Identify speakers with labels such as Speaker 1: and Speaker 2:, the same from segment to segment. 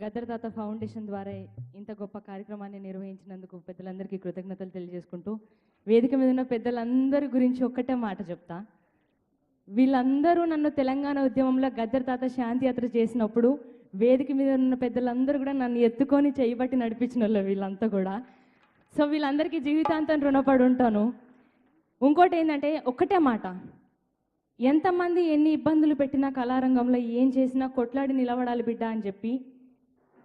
Speaker 1: గద్దర్ తాత ఫౌండేషన్ ద్వారా ఇంత గొప్ప కార్యక్రమాన్ని నిర్వహించినందుకు పెద్దలందరికీ కృతజ్ఞతలు తెలియజేసుకుంటూ వేదిక మీద ఉన్న పెద్దలందరి గురించి ఒక్కటే మాట చెప్తా. వీళ్ళందరూ నన్ను తెలంగాణ ఉద్యమంలో గద్దర్ తాత శాంతి యాత్ర చేసినప్పుడు వేదిక మీద ఉన్న పెద్దలందరూ కూడా నన్ను ఎత్తుకొని చేయబట్టి నడిపించిన వాళ్ళు వీళ్ళంతా కూడా. సో వీళ్ళందరికీ జీవితాంతం రుణపడి ఉంటాను. ఇంకోటి ఏంటంటే ఒక్కటే మాట. ఎంతమంది ఎన్ని ఇబ్బందులు పెట్టినా కళారంగంలో ఏం చేసినా కొట్లాడి నిలబడాలి బిడ్డ అని చెప్పి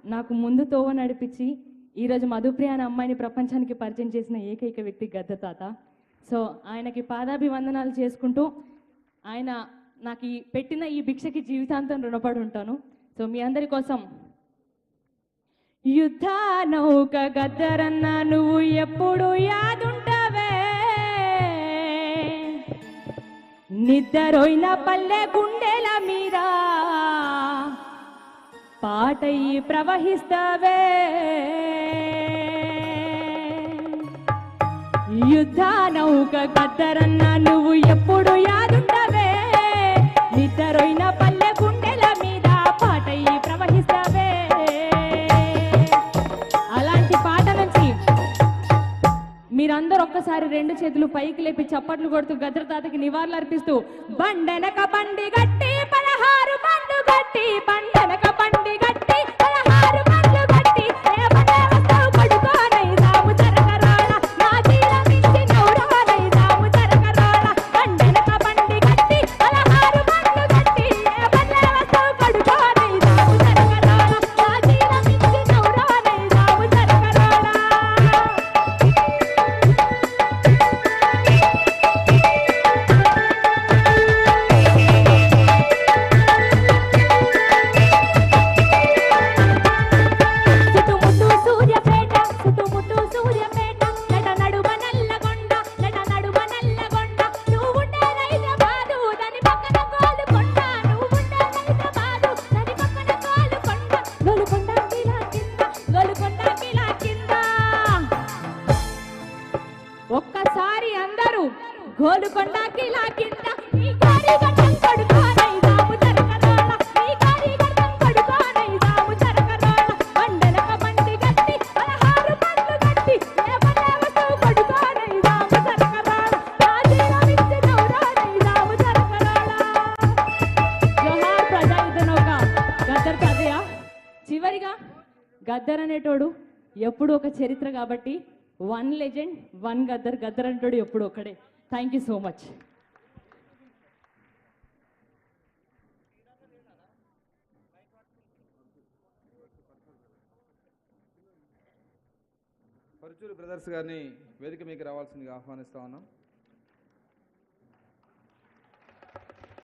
Speaker 1: నాకు ముందు తోవ నడిపించి ఈరోజు మధుప్రియ అనే అమ్మాయిని ప్రపంచానికి పరిచయం చేసిన ఏకైక వ్యక్తి గద్ద తాత. సో ఆయనకి పాదాభివందనాలు చేసుకుంటూ ఆయన నాకు ఈ పెట్టిన ఈ భిక్షకి జీవితాంతం రుణపడి ఉంటాను. సో మీ అందరి కోసం యుద్ధ నౌక గద్దరన్న నువ్వు ఎప్పుడు యాదుంటవే? నిద్రోయిన పల్లె గుండెల మీద పాటై ప్రవహిస్తావే. యుద్ధ నౌక కత్తరన్న నువ్వు ఎప్పుడు యాదుండవే. నిద్రపోయిన పల్లె గుండెల మీద పాటై ప్రవహిస్తావే. అలాంటి పాట నుంచి మీరందరూ ఒక్కసారి రెండు చేతులు పైకి లేపి చప్పట్లు కొడుతూ గద్రతాతకి నివాళులు అర్పిస్తూ బండెనక బండి గట్టి పదహారు బండు గట్టి బండెనక అందరూ కిలా కింద ఈ కారి గడ్డం ఈ బండి గట్టి పదహారు గట్టి జోహార్ గద్దర్ తాతయ్య చివరిగా గద్దర్ అనేటోడు ఎప్పుడు ఒక చరిత్ర కాబట్టి one legend one Gaddar. Gaddar అంటాడు ఎప్పుడు ఒకడే thank you so much
Speaker 2: Paruchuri brothers గారిని వేదిక మీకు రావాల్సిందిగా ఆహ్వానిస్తా ఉన్నాం.